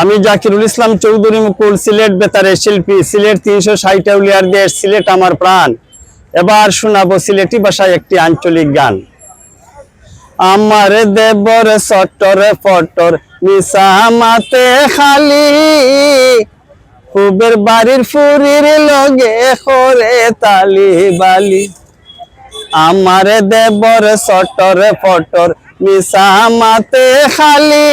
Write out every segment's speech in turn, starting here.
আমি জাকিরুল ইসলাম চৌধুরী মুকুল, সিলেট বেতারের শিল্পী, সিলেট তিনশো ষাট উলিয়ার দেশ, সিলেট আমার প্রাণ। এবার শোনাবো সিলেটি ভাষায় একটি আঞ্চলিক গান। আমার দেবর সটর ফটর মিশা মাতে খালি, খুবের বাড়ির ফুরির লগে করে তালি বালি। আমার দেবর সটর ফটর মিশা মাতে খালি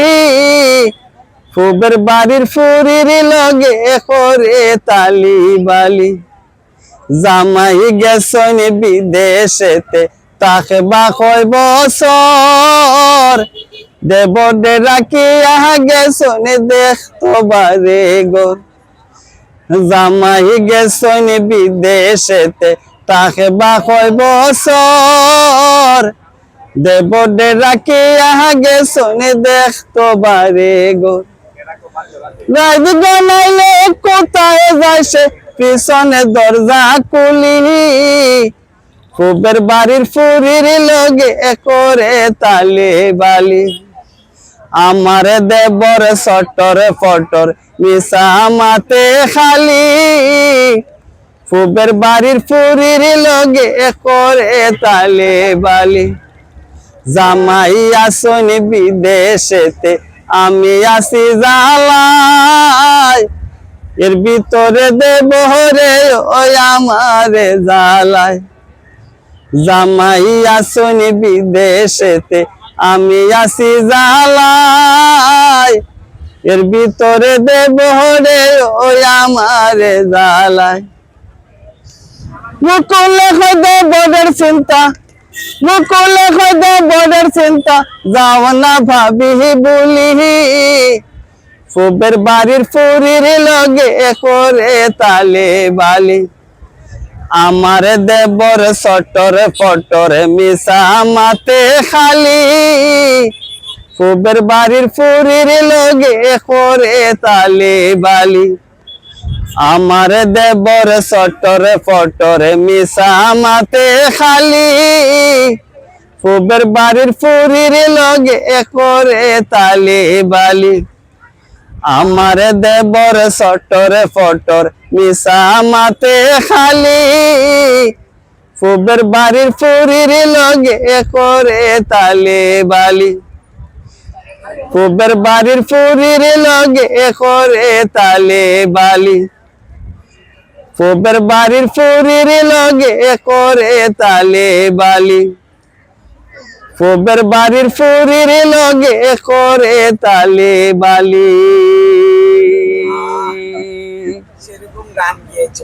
ফুবের বাড়ির ফুরির লগে করে তালি বালি। জামাই গেছন বিদেশেতে, তাকে বা কয় বছর? দেব রাখি আহা গেছন দেখতো বারে গোর। জামাই গেছন বিদেশেতে, তাকে বা কয় বছর? দেব রাখি আহা গেছন দেখতো বারে গোর। রাইদ কোথায় পিছনে দরজা খুলি। খুবের বাড়ির ফুরির লগে করে তালে বালি। আমার দেবর সটর ফটর মিশা মাতে খালি। ফুবের বাড়ির ফুরির লগে করে তালে বালি। জামাই আসনি বিদেশেতে আমি আসি জালাই এর ভিতরে দেব রে ওই আমারে জালাই জামাই আসনি বিদেশেতে, আমি আসি জালাই এর ভিতরে দেব রে ওই আমারে জালাই মুকুলে খদে বড়ের চিন্তা, মুকুলে বড়ের চিন্তা যাও না ভাবি বলি। ফুবের বাড়ির ফুরির লগে করে তালে বালি। আমার দেবর সটর ফটর মিশা মাতে খালি। ফুবের বাড়ির ফুরির লগে করে তালে বালি। আমার দেবর সটর ফটর মিশা মাতে খালি। ফুবের বাড়ির ফুরির লগে করে তালে বালি। আমার দেবর সটর ফটর মিশা মাতে খালি। ফুবের বাড়ির ফুরির লগে করে তালে বালি। ফুবের বাড়ির ফুরির লগে করে তালে বালি। ফুবের বাড়ির ফুরির লগে করে তালে বালি। ফুবের বাড়ির ফুরির লগে করে তালে বালি। সেরকম গান গিয়েছে।